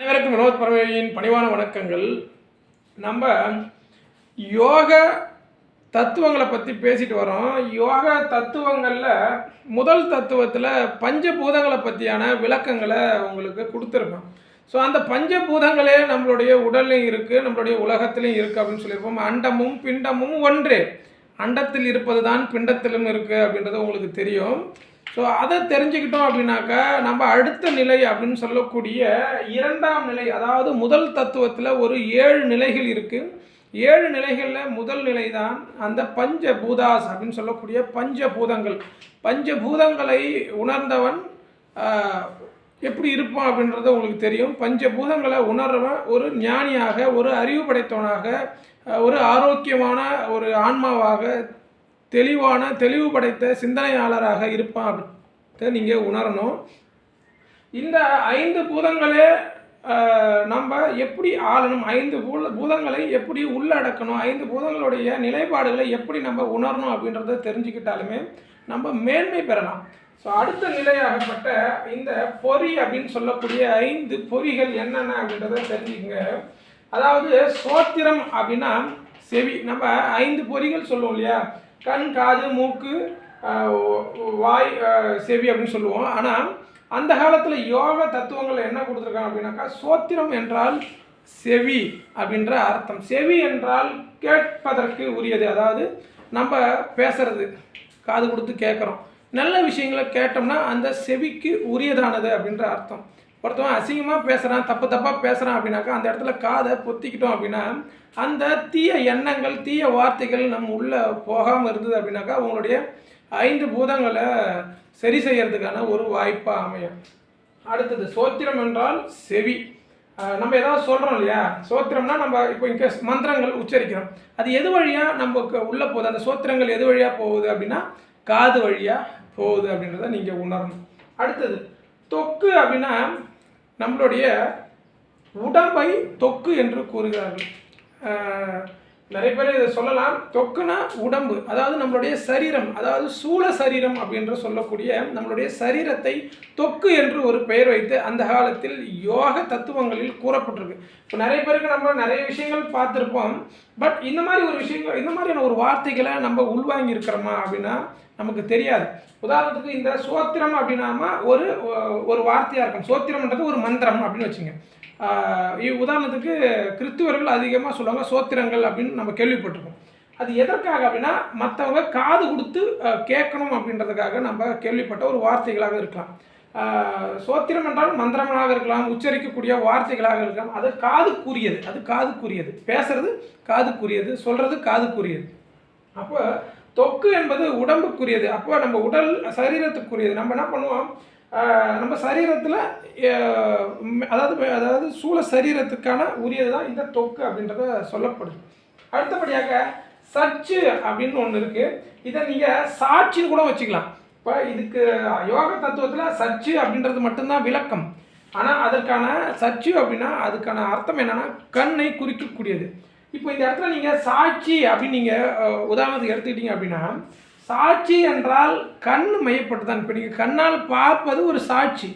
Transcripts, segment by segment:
அனைவருக்கும் வினோத் பரமையின் பணிவான வணக்கங்கள். நம்ம யோக தத்துவங்களை பற்றி பேசிட்டு வரோம். யோக தத்துவங்களில் முதல் தத்துவத்தில் பஞ்சபூதங்களை பற்றியான விளக்கங்களை உங்களுக்கு கொடுத்துருக்கோம் ஸோ அந்த பஞ்சபூதங்களே நம்மளுடைய உடல்லையும் இருக்குது நம்மளுடைய உலகத்திலையும் இருக்குது அப்படின்னு சொல்லியிருப்போம். அண்டமும் பிண்டமும் ஒன்றே. அண்டத்தில் இருப்பது தான் பிண்டத்திலும் இருக்குது அப்படின்றது உங்களுக்கு தெரியும். ஸோ அதை தெரிஞ்சுக்கிட்டோம் அப்படின்னாக்கா நம்ம அடுத்த நிலை அப்படின்னு சொல்லக்கூடிய இரண்டாம் நிலை அதாவது முதல் தத்துவத்தில் ஒரு ஏழு நிலைகள் இருக்குது ஏழு நிலைகளில் முதல் நிலை தான் அந்த பஞ்ச பூதாஸ் அப்படின்னு சொல்லக்கூடிய பஞ்ச பூதங்கள் பஞ்ச பூதங்களை உணர்ந்தவன் எப்படி இருப்பான் அப்படின்றது உங்களுக்கு தெரியும். பஞ்ச பூதங்களை உணர்றவன் ஒரு ஞானியாக ஒரு அறிவு படைத்தவனாக ஒரு ஆரோக்கியமான ஒரு ஆன்மாவாக தெளிவான தெளிவு படைத்த சிந்தனையாளராக இருப்பான் அப்படின்ட்டு நீங்கள் உணரணும். இந்த ஐந்து பூதங்களே நம்ம எப்படி ஆளணும்? ஐந்து பூத பூதங்களை எப்படி உள்ளடக்கணும்? ஐந்து பூதங்களுடைய நிலைப்பாடுகளை எப்படி நம்ம உணரணும் அப்படின்றத தெரிஞ்சுக்கிட்டாலுமே நம்ம மேன்மை பெறலாம். ஸோ அடுத்த நிலையாகப்பட்ட இந்த பொறி அப்படின்னு சொல்லக்கூடிய ஐந்து பொறிகள் என்னென்ன அப்படின்றத தெரிஞ்சுக்கங்க. அதாவது சோத்திரம் அப்படின்னா செவி. நம்ம ஐந்து பொறிகள் சொல்லுவோம் இல்லையா? கண் காது மூக்கு வாய் செவி அப்படின்னு சொல்லுவோம். ஆனால் அந்த காலத்தில் யோக தத்துவங்கள் என்ன கொடுத்துருக்காங்க அப்படின்னாக்கா சோத்திரம் என்றால் செவி அப்படின்ற அர்த்தம். செவி என்றால் கேட்பதற்கு உரியது. அதாவது நம்ம பேசுறது காது கொடுத்து கேட்குறோம். நல்ல விஷயங்களை கேட்டோம்னா அந்த செவிக்கு உரியதானது அப்படின்ற அர்த்தம். ஒருத்தவன் அசிங்கமாக பேசுகிறான் தப்பு தப்பாக பேசுகிறான் அப்படின்னாக்கா அந்த இடத்துல காதை பொத்திக்கிட்டோம் அப்படின்னா அந்த தீய எண்ணங்கள் தீய வார்த்தைகள் நம்ம உள்ளே போகாமல் இருந்தது அப்படின்னாக்கா உங்களுடைய ஐந்து பூதங்களை சரி செய்யறதுக்கான ஒரு வாய்ப்பாக அமையும். அடுத்தது சோத்திரம் என்றால் செவி. நம்ம ஏதாவது சொல்கிறோம் இல்லையா? சோத்திரம்னா நம்ம இப்போ இங்கே மந்திரங்கள் உச்சரிக்கிறோம். அது எது வழியாக நமக்கு உள்ளே போகுது? அந்த சோத்திரங்கள் எது வழியாக போகுது அப்படின்னா காது வழியாக போகுது அப்படின்றத நீங்கள் உணரணும். அடுத்தது தொக்கு அப்படின்னா நம்மளுடைய உடம்பை தொக்கு என்று கூறுகிறார்கள். நிறைய பேர் இதை சொல்லலாம். தொக்குனா உடம்பு அதாவது நம்மளுடைய சரீரம் அதாவது சூழ சரீரம் அப்படின்ற சொல்லக்கூடிய நம்மளுடைய சரீரத்தை தொக்கு என்று ஒரு பெயர் வைத்து அந்த காலத்தில் யோக தத்துவங்களில் கூறப்பட்டிருக்கு. இப்போ நிறைய பேருக்கு நம்ம நிறைய விஷயங்கள் பார்த்துருப்போம். பட் இந்த மாதிரி ஒரு விஷயங்கள் இந்த மாதிரியான ஒரு வார்த்தைகளை நம்ம உள்வாங்கி இருக்கிறோமா அப்படின்னா நமக்கு தெரியாது. உதாரணத்துக்கு இந்த சோத்திரம் அப்படின்னாம ஒரு ஒரு வார்த்தையாக இருக்கும். சோத்திரம்ன்றது ஒரு மந்திரம் அப்படின்னு வச்சுங்க. இ- உதாரணத்துக்கு கிறிஸ்துவர்கள் அதிகமாக சொல்லுவாங்க சோத்திரங்கள் அப்படின்னு நம்ம கேள்விப்பட்டிருக்கோம். அது எதற்காக அப்படின்னா மற்றவங்க காது கொடுத்து கேட்கணும் அப்படின்றதுக்காக நம்ம கேள்விப்பட்ட ஒரு வார்த்தைகளாக இருக்கலாம். சோத்திரம் என்றால் மந்திரங்களாக இருக்கலாம் உச்சரிக்கக்கூடிய வார்த்தைகளாக இருக்கலாம். அது காதுக்குரியது. அது காதுக்குரியது. பேசுறது காதுக்குரியது. சொல்றது காதுக்குரியது. அப்போ தொக்கு என்பது உடம்புக்குரியது. அப்போ நம்ம உடல் சரீரத்துக்குரியது. நம்ம என்ன பண்ணுவோம்? நம்ம சரீரத்தில் அதாவது அதாவது சூழ சரீரத்துக்கான உரியது தான் இந்த தொக்கு அப்படின்றத சொல்லப்படுது. அடுத்தபடியாக சச்சு அப்படின்னு ஒன்று இருக்குது இதை நீங்கள் சாட்சின்னு கூட வச்சுக்கலாம். இப்போ இதுக்கு யோக தத்துவத்தில் சச்சு அப்படின்றது மட்டும்தான் விளக்கம். ஆனால் அதற்கான சச்சு அப்படின்னா அதுக்கான அர்த்தம் என்னென்னா கண்ணை குறிக்கக்கூடியது. இப்போ இந்த இடத்துல நீங்கள் சாட்சி அப்படின்னு நீங்கள் உதாரணத்துக்கு எடுத்துக்கிட்டீங்க அப்படின்னா சாட்சி என்றால் கண் மையப்பட்டு தான். இப்போ நீங்கள் கண்ணால் பார்ப்பது ஒரு சாட்சி.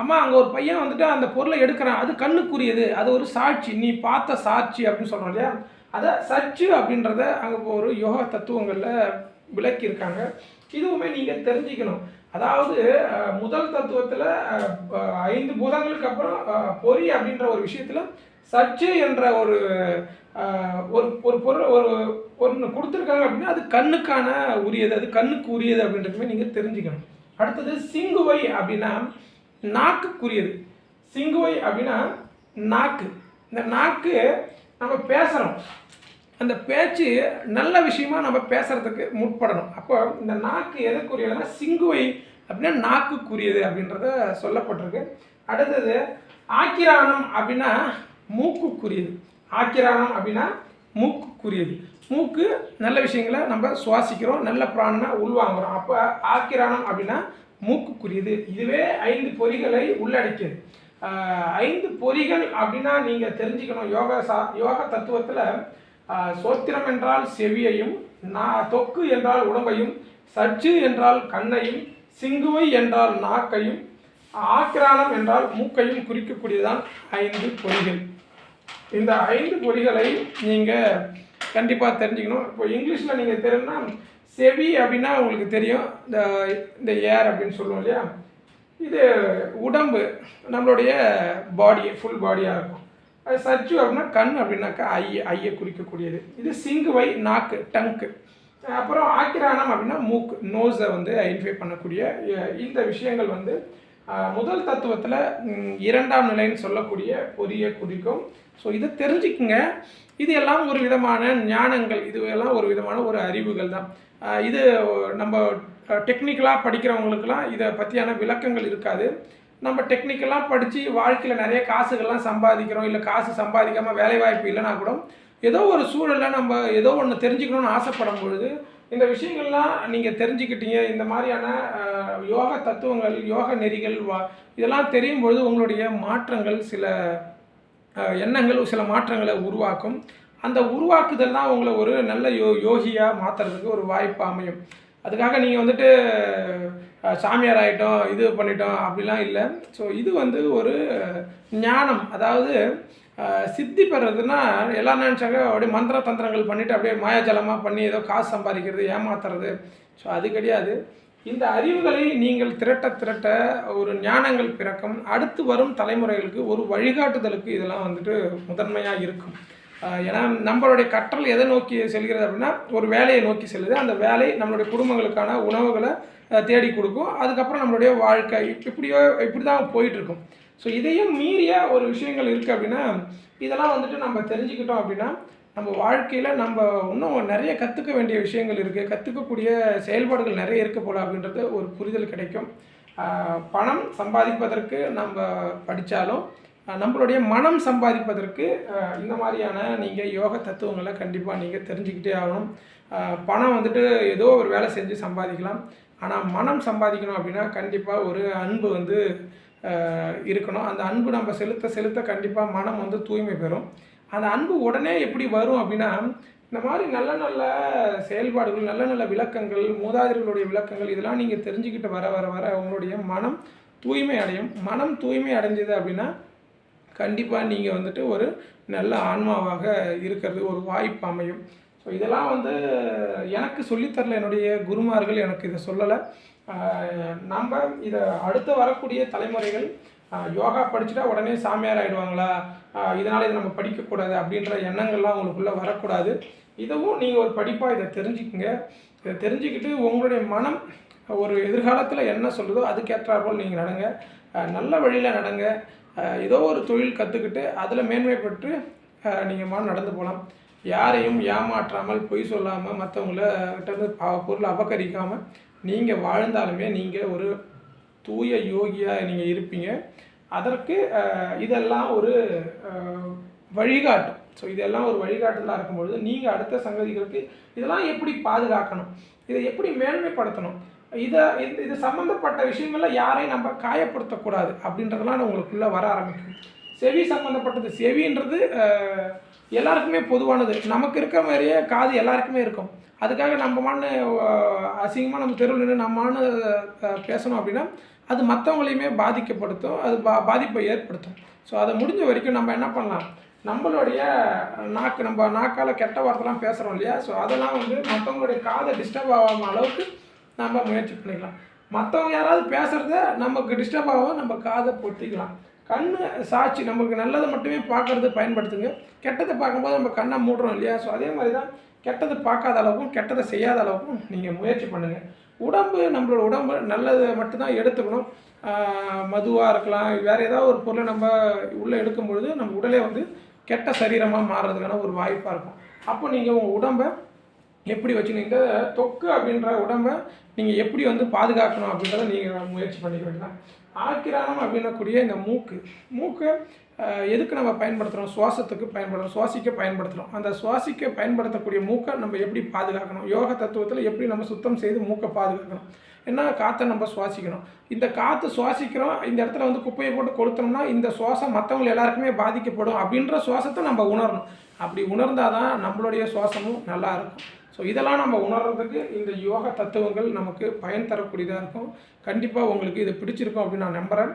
அம்மா அங்கே ஒரு பையன் வந்துட்டு அந்த பொருளை எடுக்கிறான். அது கண்ணுக்குரியது. அது ஒரு சாட்சி. நீ பார்த்த சாட்சி அப்படின்னு சொல்கிறோம் இல்லையா? அதை சச்சு அப்படின்றத அங்கே ஒரு யோகா தத்துவங்களில் விளக்கியிருக்காங்க. இதுவுமே நீங்கள் தெரிஞ்சுக்கணும். அதாவது முதல் தத்துவத்தில் ஐந்து பூதங்களுக்கு அப்புறம் பொறி அப்படின்ற ஒரு விஷயத்தில் சர்ச்சு என்ற ஒரு ஒரு ஒரு பொருள் ஒரு ஒன்று கொடுத்துருக்காங்க அப்படின்னா அது கண்ணுக்கான உரியது அது கண்ணுக்கு உரியது அப்படின்றதுமே நீங்கள் தெரிஞ்சுக்கணும். அடுத்தது சிங்குவை அப்படின்னா நாக்குக்குரியது. சிங்குவை அப்படின்னா நாக்கு. இந்த நாக்கு நம்ம பேசுகிறோம் அந்த பேச்சு நல்ல விஷயமா நம்ம பேசுகிறதுக்கு முற்படணும். அப்போ இந்த நாக்கு எதுக்குரியதுன்னா சிங்குவை அப்படின்னா நாக்குக்குரியது அப்படின்றத சொல்லப்பட்டிருக்கு. அடுத்தது ஆக்கிரானம் அப்படின்னா மூக்குக்குரியது. ஆக்கிரானம் அப்படின்னா மூக்குக்குரியது. மூக்கு நல்ல விஷயங்களை நம்ம சுவாசிக்கிறோம் நல்ல பிராணனை உள்வாங்குறோம். அப்போ ஆக்கிரானம் அப்படின்னா மூக்குக்குரியது. இதுவே ஐந்து பொறிகளை உள்ளடக்கியது. ஐந்து பொறிகள் அப்படின்னா நீங்கள் தெரிஞ்சுக்கணும். யோகா சா யோக தத்துவத்தில் சோத்திரம் என்றால் செவியையும் நான் தொக்கு என்றால் உடம்பையும் சச்சு என்றால் கண்ணையும் சிங்குவை என்றால் நாக்கையும் ஆக்கிரானம் என்றால் மூக்கையும் குறிக்கக்கூடியதான் ஐந்து பொறிகள். இந்த ஐந்து பொறிகளை நீங்கள் கண்டிப்பாக தெரிஞ்சுக்கணும். இப்போ இங்கிலீஷில் நீங்கள் தெரியும்னா செவி அப்படின்னா உங்களுக்கு தெரியும். இந்த இந்த ஏர் அப்படின்னு சொல்லுவோம் இல்லையா? இது உடம்பு நம்மளுடைய பாடி ஃபுல் பாடியாக இருக்கும். அது சர்ச்சு அப்படின்னா கண் அப்படின்னாக்கா ஐ ஐயை குறிக்கக்கூடியது. இது சிங்குவை நாக்கு டங்க்கு அப்புறம் ஆக்கிரானம் அப்படின்னா மூக்கு நோஸை வந்து ஐடென்டிஃபை பண்ணக்கூடிய இந்த விஷயங்கள் வந்து முதல் தத்துவத்தில் இரண்டாம் நிலைன்னு சொல்லக்கூடிய பொரிய குறிக்கும். ஸோ இதை தெரிஞ்சுக்குங்க. இது எல்லாம் ஒரு விதமான ஞானங்கள். இது எல்லாம் ஒரு விதமான ஒரு அறிவுகள் தான். இது நம்ம டெக்னிக்கலாக படிக்கிறவங்களுக்கெல்லாம் இதை பற்றியான விளக்கங்கள் இருக்காது. நம்ம டெக்னிக்கலாக படித்து வாழ்க்கையில் நிறைய காசுகள்லாம் சம்பாதிக்கிறோம். இல்லை காசு சம்பாதிக்காமல் வேலைவாய்ப்பு இல்லைனா கூட ஏதோ ஒரு சூழலில் நம்ம ஏதோ ஒன்று தெரிஞ்சுக்கணும்னு ஆசைப்படும் பொழுது இந்த விஷயங்கள்லாம் நீங்கள் தெரிஞ்சுக்கிட்டீங்க. இந்த மாதிரியான யோக தத்துவங்கள் யோக நெறிகள் வா இதெல்லாம் தெரியும் பொழுது உங்களுடைய மாற்றங்கள் சில எண்ணங்கள் சில மாற்றங்களை உருவாக்கும். அந்த உருவாக்குதல் தான் உங்களை ஒரு நல்ல யோ யோகியாக மாற்றுறதுக்கு ஒரு வாய்ப்பு அமையும். அதுக்காக நீங்கள் வந்துட்டு சாமியார் ஆகிட்டோம் இது பண்ணிட்டோம் அப்படிலாம் இல்லை. ஸோ இது வந்து ஒரு ஞானம். அதாவது சித்தி பெறதுன்னா எல்லாம் நினச்சாங்க அப்படியே மந்திர தந்திரங்கள் பண்ணிவிட்டு அப்படியே மாயாஜலமாக பண்ணி ஏதோ காசு சம்பாதிக்கிறது ஏமாத்துறது. ஸோ அது கிடையாது. இந்த அறிவுகளை நீங்கள் திரட்ட திரட்ட ஒரு ஞானங்கள் பிறக்கும். அடுத்து வரும் தலைமுறைகளுக்கு ஒரு வழிகாட்டுதலுக்கு இதெல்லாம் வந்துட்டு முதன்மையாக இருக்கும். ஏன்னா நம்மளுடைய கற்றல் எதை நோக்கி செல்கிறது அப்படின்னா ஒரு வேலையை நோக்கி செல்லுது. அந்த வேலை நம்மளுடைய குடும்பங்களுக்கான உணவுகளை தேடி கொடுக்கும். அதுக்கப்புறம் நம்மளுடைய வாழ்க்கை இப்படியோ இப்படி தான் போயிட்டுருக்கும் ஸோ இதையும் மீறிய ஒரு விஷயங்கள் இருக்குது அப்படின்னா இதெல்லாம் வந்துட்டு நம்ம தெரிஞ்சுக்கிட்டோம் அப்படின்னா நம்ம வாழ்க்கையில் நம்ம இன்னும் நிறைய கற்றுக்க வேண்டிய விஷயங்கள் இருக்குது கற்றுக்கக்கூடிய செயல்பாடுகள் நிறைய இருக்க போல அப்படின்றது ஒரு புரிதல் கிடைக்கும். பணம் சம்பாதிப்பதற்கு நம்ம படித்தாலும் நம்மளுடைய மனம் சம்பாதிப்பதற்கு இந்த மாதிரியான நீங்கள் யோக தத்துவங்களை கண்டிப்பாக நீங்கள் தெரிஞ்சுக்கிட்டே ஆகணும். பணம் வந்துட்டு ஏதோ ஒரு வேலை செஞ்சு சம்பாதிக்கலாம். ஆனால் மனம் சம்பாதிக்கணும் அப்படின்னா கண்டிப்பாக ஒரு அன்பு வந்து இருக்கணும். அந்த அன்பு நம்ம செலுத்த செலுத்த கண்டிப்பாக மனம் வந்து தூய்மை பெறும். அந்த அன்பு உடனே எப்படி வரும் அப்படின்னா இந்த மாதிரி நல்ல நல்ல செயல்பாடுகள் நல்ல நல்ல விளக்கங்கள் மூதாதிரிகளுடைய விளக்கங்கள் இதெல்லாம் நீங்கள் தெரிஞ்சுக்கிட்டு வர வர வர உங்களுடைய மனம் தூய்மை அடையும். மனம் தூய்மை அடைஞ்சது அப்படின்னா கண்டிப்பாக நீங்கள் வந்துட்டு ஒரு நல்ல ஆன்மாவாக இருக்கிறது ஒரு வாய்ப்பு அமையும். ஸோ இதெல்லாம் வந்து எனக்கு சொல்லித்தரல. என்னுடைய குருமார்கள் எனக்கு இதை சொல்லலை. நம்ம இதை அடுத்து வரக்கூடிய தலைமுறைகள் யோகா படிச்சுட்டா உடனே சாமியார் ஆகிடுவாங்களா இதனால் இதை நம்ம படிக்கக்கூடாது அப்படின்ற எண்ணங்கள்லாம் உங்களுக்குள்ளே வரக்கூடாது. இதுவும் நீங்கள் ஒரு படிப்பாக இதை தெரிஞ்சுக்குங்க. இதை தெரிஞ்சுக்கிட்டு உங்களுடைய மனம் ஒரு எதிர்காலத்தில் என்ன சொல்லுதோ அதுக்கேற்றாற்போல் நீங்கள் நடங்க. நல்ல வழியில் நடங்க. ஏதோ ஒரு தொழில் கற்றுக்கிட்டு அதில் மேன்மை பெற்று நீங்கள் மனம் நடந்து போகலாம் யாரையும் ஏமாற்றாமல் பொய் சொல்லாமல் மற்றவங்கள கிட்டேருந்து பொருளை அபகரிக்காமல் நீங்கள் வாழ்ந்தாலுமே நீங்கள் ஒரு தூய யோகியாக நீங்கள் இருப்பீங்க. அதற்கு இதெல்லாம் ஒரு வழிகாட்டும். ஸோ இதெல்லாம் ஒரு வழிகாட்டுதலாக இருக்கும்பொழுது நீங்கள் அடுத்த சங்கதிகளுக்கு இதெல்லாம் எப்படி பாதுகாக்கணும்? இதை எப்படி மேன்மைப்படுத்தணும்? இதை இது இது சம்மந்தப்பட்ட விஷயங்களில் யாரையும் நம்ம காயப்படுத்தக்கூடாது அப்படின்றதெல்லாம் உங்களுக்குள்ளே வர ஆரம்பிக்கும். செவி சம்மந்தப்பட்டது செவின்றது எல்லாருக்குமே பொதுவானது. நமக்கு இருக்கிற மாதிரியே காது எல்லாருக்குமே இருக்கும். அதுக்காக நம்ம மான்னு அசிங்கமாக நம்ம தெருவில் நின்று நம்மான்னு பேசணும் அப்படின்னா அது மற்றவங்களையுமே பாதிக்கப்படுத்தும். அது பா பாதிப்பை ஏற்படுத்தும். ஸோ அதை முடிஞ்ச வரைக்கும் நம்ம என்ன பண்ணலாம்? நம்மளுடைய நாக்கு நம்ம நாக்கால் கெட்ட வார்த்தைலாம் பேசுகிறோம் இல்லையா? ஸோ அதெல்லாம் வந்து மற்றவங்களுடைய காதை டிஸ்டர்ப் ஆகாம அளவுக்கு நம்ம முயற்சி பண்ணிக்கலாம். மற்றவங்க யாராவது பேசுகிறத நமக்கு டிஸ்டர்ப் ஆகும். நம்ம காதை பொத்திக்கலாம். கண் சாட்சி நமக்கு நல்லதை மட்டுமே பார்க்கறது பயன்படுத்துங்க. கெட்டதை பார்க்கும்போது நம்ம கண்ணை மூடுறோம் இல்லையா? ஸோ அதே மாதிரி தான் கெட்டதை பார்க்காத அளவுக்கும் கெட்டதை செய்யாத அளவுக்கும் நீங்கள் முயற்சி பண்ணுங்கள் உடம்பு நம்மளோட உடம்பு நல்லதை மட்டும்தான் எடுத்துக்கணும். மதுவாக இருக்கலாம் வேறு ஏதாவது ஒரு பொருளை நம்ம உள்ளே எடுக்கும் பொழுது நம்ம உடலே வந்து கெட்ட சரீரமாக மாறுறதுக்கான ஒரு வாய்ப்பாக இருக்கும். அப்போ நீங்கள் உங்கள் உடம்பை எப்படி வச்சுக்கிங்க தொக்கு அப்படின்ற உடம்பை நீங்கள் எப்படி வந்து பாதுகாக்கணும் அப்படின்றத நீங்கள் முயற்சி பண்ணிக்க வேண்டியதான் ஆக்கிரானம் அப்படின்னக்கூடிய இந்த மூக்கு. மூக்கை எதுக்கு நம்ம பயன்படுத்துகிறோம் சுவாசத்துக்கு பயன்படுத்துகிறோம் சுவாசிக்க பயன்படுத்துகிறோம் அந்த சுவாசிக்க பயன்படுத்தக்கூடிய மூக்கை நம்ம எப்படி பாதுகாக்கணும்? யோக தத்துவத்தில் எப்படி நம்ம சுத்தம் செய்து மூக்கை பாதுகாக்கணும்? ஏன்னா காற்றை நம்ம சுவாசிக்கணும்? இந்த காற்று சுவாசிக்கிறோம் இந்த இடத்துல வந்து குப்பையை போட்டு கொளுத்தோம்னா இந்த சுவாசம் மற்றவங்க எல்லாருக்குமே பாதிக்கப்படும் அப்படின்ற சுவாசத்தை நம்ம உணரணும். அப்படி உணர்ந்தால் தான் நம்மளுடைய சுவாசமும் நல்லா இருக்கும். ஸோ இதெல்லாம் நம்ம உணர்றதுக்கு இந்த யோக தத்துவங்கள் நமக்கு பயன் தரக்கூடியதாக இருக்கும். கண்டிப்பாக உங்களுக்கு இது பிடிச்சிருக்கும் அப்படின்னு நான் நம்புகிறேன்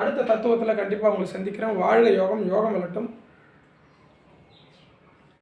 அடுத்த தத்துவத்தில் கண்டிப்பாக உங்களை சந்திக்கிறேன். வாழ்க யோகம் யோகம் விளட்டும்.